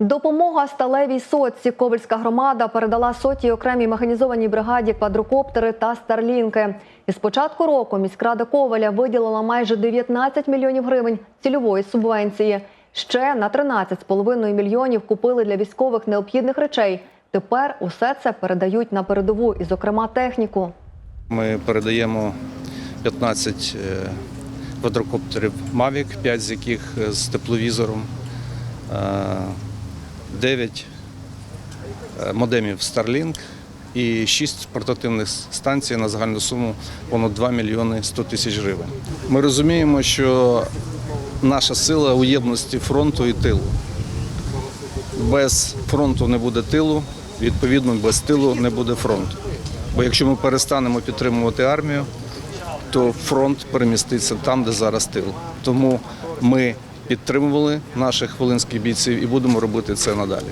Допомога сталевій сотці. Ковальська громада передала сотій окремій механізованій бригаді квадрокоптери та старлінки. Із початку року міськрада Коваля виділила майже 19 мільйонів гривень цільової субвенції. Ще на 13,5 мільйонів купили для військових необхідних речей. Тепер усе це передають на передову, і, зокрема, техніку. Ми передаємо 15 е, квадрокоптерів Mavic, 5 з яких е, з тепловізором, 9 модемів Starlink і 6 портативних станцій на загальну суму понад 2 мільйони 100 тисяч гривень. Ми розуміємо, що наша сила у єдності фронту і тилу. Без фронту не буде тилу, відповідно, без тилу не буде фронту. Бо якщо ми перестанемо підтримувати армію, то фронт переміститься там, де зараз тил. Тому ми підтримували наших волинських бійців і будемо робити це надалі.